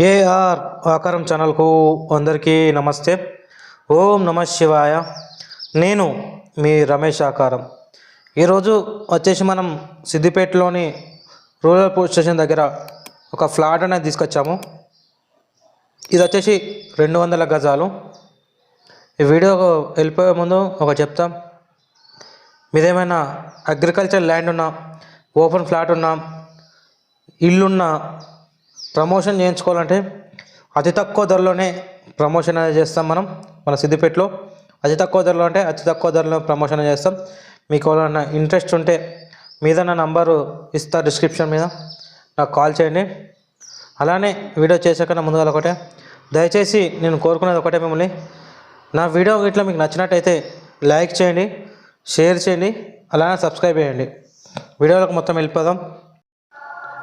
AR ఆకారం ఛానల్కు అందరికీ నమస్తే. ఓం నమ శివాయ. నేను మీ రమేష్ ఆకారం. ఈరోజు వచ్చేసి మనం సిద్దిపేటలోని రూరల్ పోలీస్ స్టేషన్ దగ్గర ఒక ఫ్లాట్ అనేది తీసుకొచ్చాము. ఇది వచ్చేసి రెండు వందల గజాలు. ఈ వీడియో వెళ్ళిపోయే ముందు ఒక చెప్తాం. మీదేమైనా అగ్రికల్చర్ ల్యాండ్ ఉన్నా ఓపెన్ ఫ్లాట్ ఉన్నా ఇల్లున్నా ప్రమోషన్ చేయించుకోవాలంటే అతి తక్కువ ధరలోనే ప్రమోషన్ అనేది చేస్తాం మనం మన సిద్దిపేటలో. అతి తక్కువ ధరలో అంటే అతి తక్కువ ధరలో ప్రమోషన్ అనేది చేస్తాం. మీకు ఎవరైనా ఇంట్రెస్ట్ ఉంటే మీద నా నంబరు ఇస్తా డిస్క్రిప్షన్ మీద నాకు కాల్ చేయండి. అలానే వీడియో చేసాకన్నా ముందుగా ఒకటే దయచేసి నేను కోరుకునేది ఒకటే మిమ్మల్ని. నా వీడియో ఇట్లా మీకు నచ్చినట్టయితే లైక్ చేయండి షేర్ చేయండి అలానే సబ్స్క్రైబ్ చేయండి. వీడియోలకు మొత్తం వెళ్ళిపోదాం.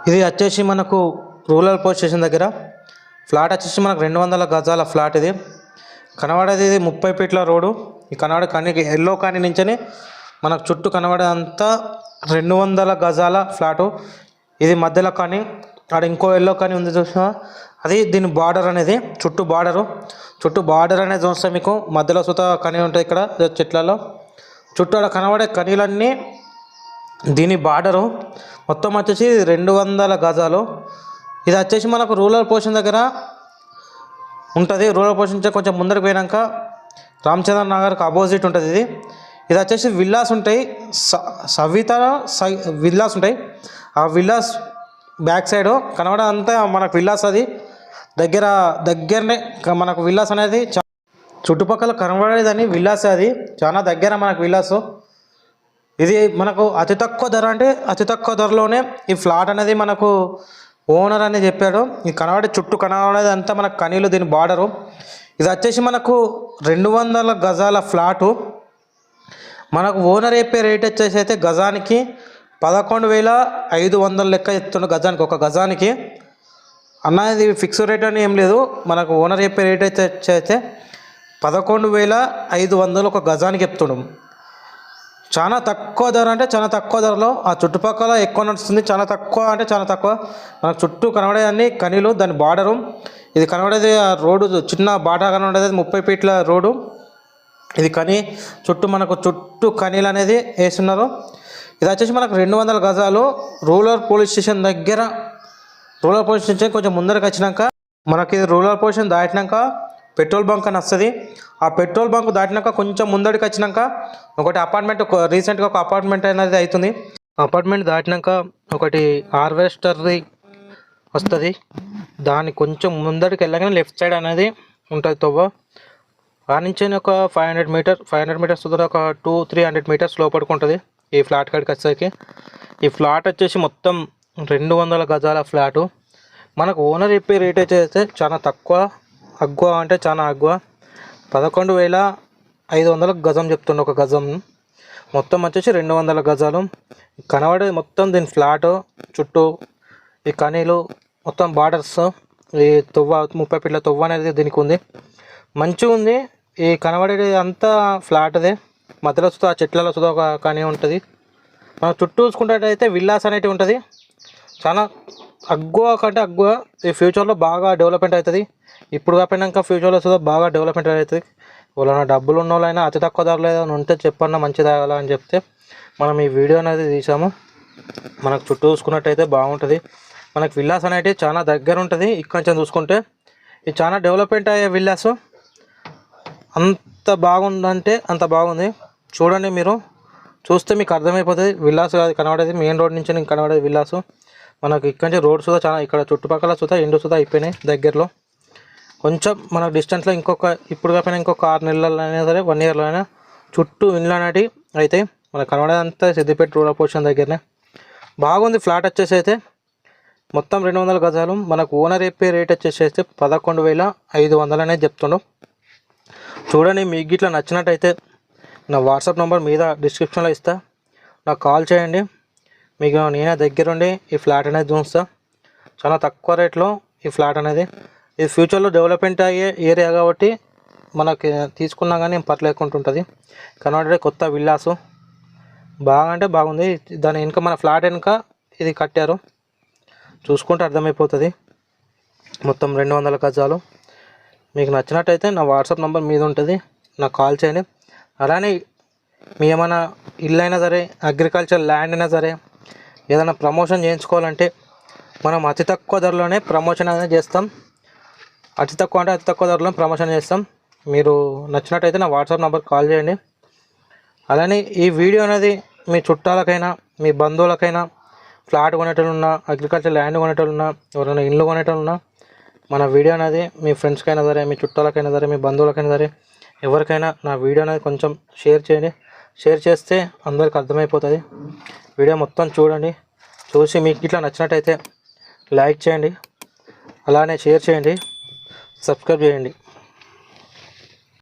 ఇది వచ్చేసి మనకు రూరల్ పోలీస్ స్టేషన్ దగ్గర. ఫ్లాట్ వచ్చేసి మనకు రెండు వందల గజాల ఫ్లాట్ ఇది. కనబడేది ఇది ముప్పై ఫీట్ల రోడ్డు. ఈ కనబడే కానీ ఎల్లో కానీ నుంచని మనకు చుట్టూ కనబడేదంతా రెండు వందల గజాల ఫ్లాటు. ఇది మధ్యలో కానీ అక్కడ ఇంకో ఎల్లో కానీ ఉంది చూసినా. అది దీని బార్డర్ అనేది చుట్టూ బార్డరు. చుట్టూ బార్డర్ అనేది చూస్తే మీకు మధ్యలో సుత కనీ ఉంటుంది ఇక్కడ చెట్లలో. చుట్టూ అక్కడ కనబడే కనీలన్నీ దీని బార్డరు. మొత్తం వచ్చేసి రెండు వందల గజాలు. ఇది వచ్చేసి మనకు రూరల్ పోషన్ దగ్గర ఉంటుంది. రూరల్ పోర్షన్ నుంచి కొంచెం ముందరికి పోయినాక రామచంద్ర నగర్కి అపోజిట్ ఉంటుంది ఇది. ఇది వచ్చేసి విల్లాస్ ఉంటాయి. స సవిత విల్లాస్ ఉంటాయి. ఆ విల్లాస్ బ్యాక్ సైడ్ కనబడంతా మనకు విల్లాస్ అది. దగ్గర దగ్గరనే మనకు విల్లాస్ అనేది చుట్టుపక్కల కనబడేదని విల్లాస్ అది. చాలా దగ్గర మనకు విల్లాసు. ఇది మనకు అతి తక్కువ ధర అంటే అతి తక్కువ ధరలోనే ఈ ఫ్లాట్ అనేది మనకు ఓనర్ అని చెప్పాడు. ఈ కనబడే చుట్టూ కనబడేది అంతా మనకు కనీలు దీని బార్డరు. ఇది వచ్చేసి మనకు రెండు వందల గజాల ఫ్లాటు. మనకు ఓనర్ చెప్పే రేట్ వచ్చేసి అయితే గజానికి పదకొండు వేల ఐదు వందల లెక్క చెప్తుండు గజానికి ఒక గజానికి. అన్న ఇది ఫిక్స్ రేట్ అని ఏం లేదు. మనకు ఓనర్ చెప్పే రేట్ అయితే వచ్చి అయితే పదకొండు వేల ఐదు వందలు ఒక గజానికి చెప్తుండం. చాలా తక్కువ ధర అంటే చాలా తక్కువ ధరలో ఆ చుట్టుపక్కల ఎక్కువ నడుస్తుంది చాలా తక్కువ అంటే చాలా తక్కువ. మనకు చుట్టూ కనబడేదాన్ని కనీలు దాని బార్డరు ఇది కనబడేది ఆ రోడ్డు చిన్న బాట కనబడేది ముప్పై ఫీట్ల రోడ్డు. ఇది కని చుట్టూ మనకు చుట్టూ కనీలు అనేది వేస్తున్నారు. ఇది వచ్చేసి మనకు రెండు వందల గజాలు. రూరల్ పోలీస్ స్టేషన్ దగ్గర రూరల్ పోలీస్ స్టేషన్ కొంచెం ముందరకు వచ్చినాక మనకి రూరల్ పోలీస్ స్టేషన్ దాటినాక పెట్రోల్ బంక్ అని వస్తుంది. ఆ పెట్రోల్ బంక్ దాటినాక కొంచెం ముందడికి వచ్చినాక ఒకటి అపార్ట్మెంట్ ఒక రీసెంట్గా ఒక అపార్ట్మెంట్ అనేది అవుతుంది అపార్ట్మెంట్ దాటినాక ఒకటి హార్వెస్టర్ది వస్తుంది. దాని కొంచెం ముందడికి వెళ్ళగానే లెఫ్ట్ సైడ్ అనేది ఉంటుంది తవ్వ. ఆ నుంచి ఒక five hundred metre five hundred metres దగ్గర ఒక టూ త్రీ హండ్రెడ్ మీటర్స్ లోపలికి ఉంటుంది ఈ ఫ్లాట్ కాడికి వచ్చేసరికి. ఈ ఫ్లాట్ వచ్చేసి మొత్తం రెండు వందల గజాల ఫ్లాటు. మనకు ఓనర్ చెప్పే రేట్ అయితే చాలా తక్కువ. అగ్వ అంటే చాలా అగ్వ పదకొండు వేల ఐదు వందల గజం చెప్తుండే ఒక గజం. మొత్తం వచ్చేసి రెండు వందల గజాలు. కనబడే మొత్తం దీని ఫ్లాట్ చుట్టూ ఈ కనీలు మొత్తం బార్డర్స్ ఈ తొవ్వ ముప్పై ఫీట్ల తొవ్వ అనేది దీనికి ఉంది. మంచిగా ఉంది. ఈ కనబడేది అంతా ఫ్లాట్దే మధ్యలో సుతా ఆ చెట్లలో సుతా ఒక కనీ ఉంటుంది. మనం చుట్టూ చూసుకున్నట్టయితే విల్లాస్ అనేటివి ఉంటుంది. చాలా అగ్గువ కంటే అగ్గువ ఈ ఫ్యూచర్లో బాగా డెవలప్మెంట్ అవుతుంది. ఇప్పుడు కాకపోయినాక ఫ్యూచర్లో చూద్దాం బాగా డెవలప్మెంట్ అవుతుంది వాళ్ళ డబ్బులు ఉన్న వాళ్ళైనా అతి తక్కువ ధరలో ఏదైనా ఉంటే చెప్పన్నా మంచిది అలా అని చెప్తే మనం ఈ వీడియో అనేది తీసాము. మనకు చుట్టూ చూసుకున్నట్టయితే బాగుంటుంది. మనకు విల్లాస్ అనేటివి చాలా దగ్గర ఉంటుంది ఇక్కడ నుంచి చూసుకుంటే ఇది చాలా డెవలప్మెంట్ అయ్యే విల్లాస్. అంత బాగుందంటే అంత బాగుంది. చూడండి మీరు. చూస్తే మీకు అర్థమైపోతుంది. విల్లాస్ అది కనబడేది మెయిన్ రోడ్ నుంచి కనబడేది విల్లాసు. మనకి ఇక్కడ నుంచి రోడ్ సుధా చాలా ఇక్కడ చుట్టుపక్కల చూద్దా ఎండు చూద్దా అయిపోయినాయి దగ్గరలో. కొంచెం మన డిస్టెన్స్లో ఇంకొక ఇప్పుడు కాకపోయినా ఇంకొక ఆరు నెలల్లో అయినా సరే వన్ ఇయర్లో అయినా చుట్టూ ఇండ్లు అయితే మనకు కనబడేదంతా సిద్దిపేట రూరల్ పొజిషన్ దగ్గరనే. బాగుంది ఫ్లాట్ వచ్చేసి అయితే మొత్తం రెండు వందల గజాలు. మనకు ఓనర్ చెప్పే రేట్ వచ్చేసి అయితే పదకొండు వేల ఐదు వందలు అనేది చెప్తున్నాం చూడండి మీకు ఇట్లా నచ్చినట్టయితే నా వాట్సాప్ నెంబర్ మీద డిస్క్రిప్షన్లో ఇస్తా. నాకు కాల్ చేయండి. మీకు నేనే దగ్గరుండి ఈ ఫ్లాట్ అనేది చూస్తా. చాలా తక్కువ రేట్లో ఈ ఫ్లాట్ అనేది ఇది ఫ్యూచర్లో డెవలప్మెంట్ అయ్యే ఏరియా కాబట్టి మనకి తీసుకున్నా కానీ పర్లేకుంటుంటుంది కనబడే కొత్త విల్లాసు. బాగా అంటే బాగుంది. దాని వెనుక మన ఫ్లాట్ వెనుక ఇది కట్టారు. చూసుకుంటే అర్థమైపోతుంది. మొత్తం రెండు వందల గజాలు. మీకు నచ్చినట్టయితే నా వాట్సాప్ నెంబర్ మీద ఉంటుంది. నాకు కాల్ చేయండి. అలానే మీ ఏమైనా ఇల్లు అయినా సరే అగ్రికల్చర్ ల్యాండ్ అయినా సరే ఏదైనా ప్రమోషన్ చేయించుకోవాలంటే మనం అతి తక్కువ ధరలోనే ప్రమోషన్ అనేది చేస్తాం. అతి తక్కువ అంటే అతి తక్కువ ధరలో ప్రమోషన్ చేస్తాం. మీరు నచ్చినట్టయితే నా వాట్సాప్ నెంబర్ కాల్ చేయండి. అలానే ఈ వీడియో అనేది మీ చుట్టాలకైనా మీ బంధువులకైనా ఫ్లాట్ కొనేటోళ్ళున్నా అగ్రికల్చర్ ల్యాండ్ కొనేటోళ్ళున్నా ఎవరైనా ఇల్లు కొనేటోళ్ళున్నా మన వీడియో అనేది మీ ఫ్రెండ్స్కైనా సరే మీ చుట్టాలకైనా సరే మీ బంధువులకైనా సరే ఎవరికైనా నా వీడియో అనేది కొంచెం షేర్ చేయండి. షేర్ చేస్తే అందరికి అర్థమైపోతుంది. వీడియో మొత్తం చూడండి. చూసి మీకు ఇట్లా నచ్చినట్టయితే లైక్ చేయండి. అలానే షేర్ చేయండి. సబ్స్క్రైబ్ చేయండి.